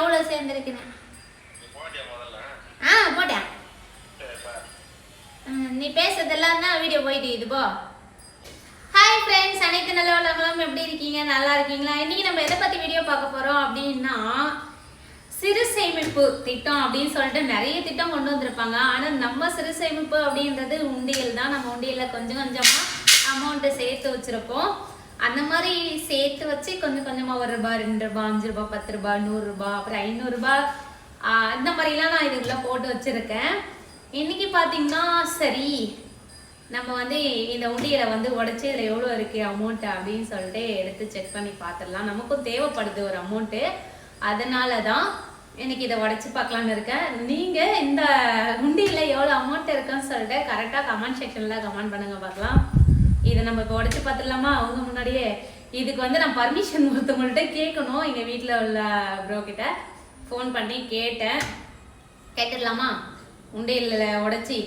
எவ்வளோ சேர்ந்துருக்குன்னு? ஆ போட்டேன். நீ பேசுறதெல்லாம் தான் வீடியோ போயிட்டு இது போ. ஹாய் ஃப்ரெண்ட்ஸ் அனைத்து நல்ல உலகம் எப்படி இருக்கீங்க? நல்லா இருக்கீங்களா? இன்னைக்கு நம்ம எதை பத்தி வீடியோ பார்க்க போறோம் அப்படின்னா சிறு சேமிப்பு திட்டம் அப்படின்னு சொல்லிட்டு நிறைய திட்டம் கொண்டு வந்திருப்பாங்க. ஆனா நம்ம சிறு சேமிப்பு அப்படின்றது உண்டியல் தான். நம்ம உண்டியல்ல கொஞ்சம் கொஞ்சமா அமௌண்ட்டை சேர்த்து வச்சிருப்போம். அந்த மாதிரி சேர்த்து வச்சு கொஞ்சம் கொஞ்சமா ஒரு ரூபாய் ரெண்டு ரூபாய் அஞ்சு ரூபாய் பத்து ரூபாய் நூறு ரூபாய் அப்புறம் ஐநூறு ரூபாய் ஆஹ் இந்த மாதிரிலாம் நான் இதுக்குள்ள போட்டு வச்சிருக்கேன். இன்னைக்கு பாத்தீங்கன்னா சரி நம்ம வந்து இந்த உண்டியலை வந்து உடைச்சு இதில் எவ்வளோ இருக்கு அமௌண்ட் அப்படின்னு சொல்லிட்டு எடுத்து செக் பண்ணி பார்த்துடலாம் நமக்கும் தேவைப்படுது ஒரு அமௌண்ட்டு அதனால தான் இன்னைக்கு இதை உடைச்சு பார்க்கலான்னு இருக்கேன். நீங்கள் இந்த உண்டியில் எவ்வளோ அமௌண்ட் இருக்குன்னு சொல்லிட்டு கரெக்டாக கமெண்ட் செக்ஷனில் கமெண்ட் பண்ணுங்க பார்க்கலாம். இதை நம்ம இப்போ உடச்சி பார்த்துடலாமா? அவங்க முன்னாடியே இதுக்கு வந்து நான் பர்மிஷன் ஒருத்தவங்கள்ட்ட கேட்கணும். எங்கள் வீட்டில் உள்ள ப்ரோ கிட்ட ஃபோன் பண்ணி கேட்டேன். கேட்டுடலாமா? உண்டையில் உடைச்சி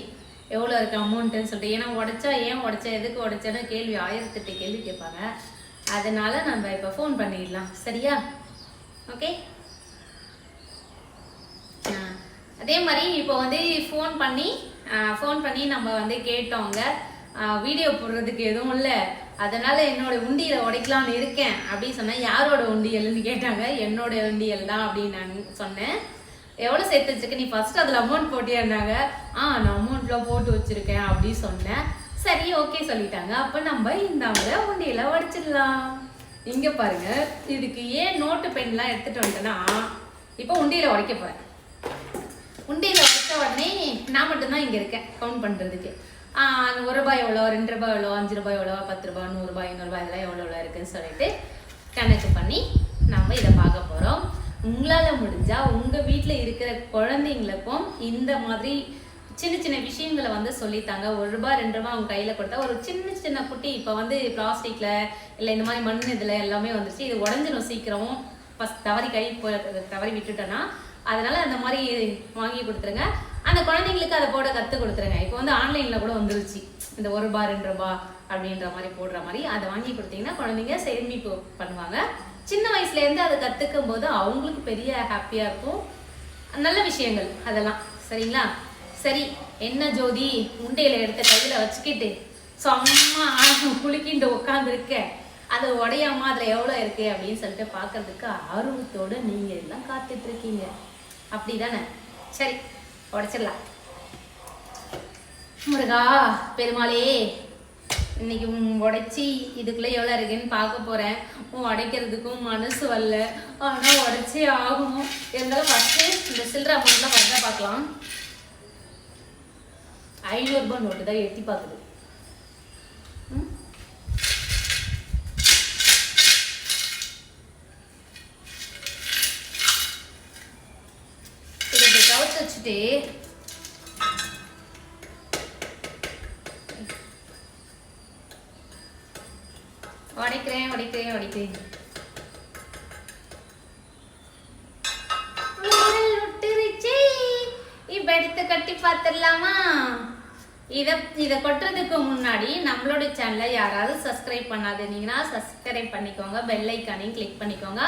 எவ்வளோ இருக்கு அமௌண்ட்டுன்னு சொல்லிட்டு. ஏன்னா உடைச்சா ஏன் உடைச்சா எதுக்கு உடைச்சேன்னு கேள்வி ஆயிரத்தெட்டு கேள்வி கேட்பாங்க. அதனால நம்ம இப்போ ஃபோன் பண்ணிடலாம். சரியா? ஓகே அதே மாதிரி இப்போ வந்து ஃபோன் பண்ணி ஃபோன் பண்ணி நம்ம வந்து கேட்டோங்க. வீடியோ போடுறதுக்கு எதுவும் இல்லை. அதனால என்னோட உண்டியலை உடைக்கலாம்னு இருக்கேன் அப்படின்னு சொன்னேன். யாரோட உண்டியல்னு கேட்டாங்க. என்னோட உண்டியல் தான் அப்படின்னு நான் சொன்னேன். எவ்வளோ சேர்த்து வச்சிருக்க? நீ ஃபர்ஸ்ட் அதில் அமௌண்ட் போட்டியிருந்தாங்க ஆ நான் அமௌண்ட்லாம் போட்டு வச்சிருக்கேன் அப்படின்னு சொன்னேன். சரி ஓகே சொல்லிட்டாங்க. அப்போ நம்ம இந்த முறை உடைச்சிடலாம். இங்கே பாருங்க. இதுக்கு ஏன் நோட்டு பென்லாம் எடுத்துகிட்டு வந்துட்டேன்னா இப்போ உண்டியில் உடைக்க போகிறேன் உண்டியில் உடைச்ச உடனே நான் மட்டும்தான் இங்கே இருக்கேன். கவுண்ட் பண்ணுறதுக்கு ஒரு ரூபாய் எவ்வளோ ரெண்டு ரூபாய் எவ்வளோ அஞ்சு ரூபாய் எவ்வளோ பத்து ரூபாய் நூறுரூபா ஐநூறுரூபா இதெல்லாம் எவ்வளோ எவ்வளோ இருக்குன்னு சொல்லிட்டு கணக்கு பண்ணி நம்ம இதை பார்க்க போகிறோம் உங்களால் முடிஞ்சால் உங்கள் வீட்டில் இருக்கிற குழந்தைங்களுக்கும் இந்த மாதிரி சின்ன சின்ன விஷயங்களை வந்து சொல்லித்தாங்க. ஒரு ரூபாய் ரெண்டு ரூபாய் அவங்க கையில் கொடுத்தா ஒரு சின்ன சின்ன குட்டி இப்போ வந்து பிளாஸ்டிக்கில் இல்லை இந்த மாதிரி மண் இதில் எல்லாமே வந்துருச்சு. இது உடஞ்சிடும் சீக்கிரம் ஃபஸ்ட் தவறி கை போ தவறி விட்டுட்டோன்னா அதனால் அந்த மாதிரி வாங்கி கொடுத்துருங்க. அந்த குழந்தைங்களுக்கு அதை போட கற்றுக் கொடுத்துருங்க. இப்போ வந்து ஆன்லைனில் கூட வந்துருச்சு. இந்த ஒரு ரூபா ரெண்டு ரூபா அப்படின்ற மாதிரி போடுற மாதிரி அதை வாங்கி கொடுத்தீங்கன்னா குழந்தைங்க சேமிப்பு பண்ணுவாங்க. சின்ன வயசுலேருந்து அதை கற்றுக்கும் போது அவங்களுக்கு பெரிய ஹாப்பியாக இருக்கும். நல்ல விஷயங்கள் அதெல்லாம். சரிங்களா? சரி என்ன ஜோதி? உண்டையில எடுத்த கையில் வச்சுக்கிட்டு சும்மா குளிக்கிண்டு உட்காந்துருக்க அது உடையாம அதில் எவ்வளோ இருக்கு அப்படின்னு சொல்லிட்டு பார்க்கறதுக்கு ஆர்வத்தோட நீங்கள் எல்லாம் காத்துட்டு இருக்கீங்க. அப்படிதானே? சரி உடைச்சிடலாம். முருகா பெருமாளே இன்னைக்கு உடைச்சி இதுக்குள்ள எவ்வளோ இருக்குன்னு பார்க்க போகிறேன் உடைக்கிறதுக்கும் மனசு வரல. ஆனால் உடைச்சே ஆகணும். இருந்தாலும் ஃபஸ்ட்டு இந்த சில்லற அமௌண்ட்லாம் ஃபஸ்ட்டாக பார்க்கலாம். ஐநூறுரூபா நோட்டு தான் எட்டி பார்க்குது. ம்? இதை இப்படி கவுத்து வச்சுட்டு உடைக்கிறேன் உடைக்கிறேன் உடைக்கிறேன். விரல் எடுத்து கட்டி பார்த்துடலாமா இத இதை கொட்டுறதுக்கு முன்னாடி நம்மளோட சேனலை யாராவது சப்ஸ்கிரைப் பண்ணாதீங்கன்னா சப்ஸ்கிரைப் பண்ணிக்கோங்க பெல் ஐக்கானையும் கிளிக் பண்ணிக்கோங்க.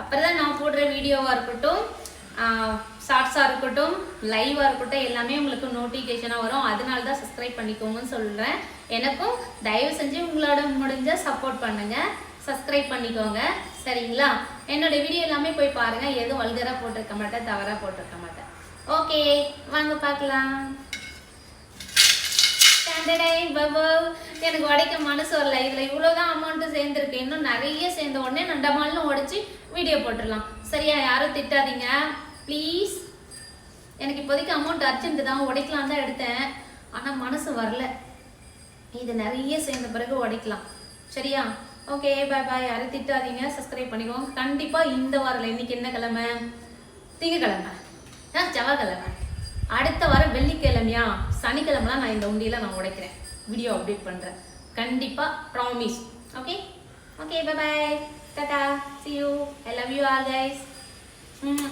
அப்பதான் நான் போடுற வீடியோவா இருக்கட்டும். ஷார்ட்ஸாக இருக்கட்டும் லைவாக இருக்கட்டும் எல்லாமே உங்களுக்கு நோட்டிஃபிகேஷனாக வரும். அதனால தான் சப்ஸ்கிரைப் பண்ணிக்கோங்கன்னு சொல்கிறேன் எனக்கும் தயவு செஞ்சு உங்களோட முடிஞ்ச சப்போர்ட் பண்ணுங்கள் சப்ஸ்கிரைப் பண்ணிக்கோங்க. சரிங்களா? என்னோட வீடியோ எல்லாமே போய் பாருங்கள் எதுவும் வல்கராக போட்டிருக்க மாட்டேன் தவறாக போட்டிருக்க மாட்டேன். ஓகே வாங்க பார்க்கலாம். எனக்கு உடைக்க மனசு வரல. இதுல இவ்வளவுதான் அமௌண்ட் சேர்ந்துருக்கு. இன்னும் நிறைய சேர்ந்த உடனே நண்டமாலும் உடைச்சு வீடியோ போட்டுடலாம். சரியா? யாரும் திட்டாதீங்க. ப்ளீஸ் எனக்கு இப்போதைக்கு அமௌண்ட் அர்ஜென்ட் தான் உடைக்கலாம் தான் எடுத்தேன். ஆனால் மனசு வரல. இது நிறைய சேர்ந்த பிறகு உடைக்கலாம். சரியா? ஓகே பாய் பாய் யாரும் திட்டாதீங்க. சப்ஸ்கிரைப் பண்ணிக்கோங்க. கண்டிப்பாக இந்த வாரில் இன்னைக்கு என்ன கிழமை? திங்கக்கிழமை. ஆ செவ்வாய்க்கிழமை. அடுத்த வாரம் வெள்ளிக்கிழமையா? சனிக்கிழமைலாம் நான் இந்த உண்டியில் நான் உடைக்கிறேன். வீடியோ அப்டேட் பண்ணுறேன் கண்டிப்பாக promise okay okay bye bye tata see you I love you all guys hmm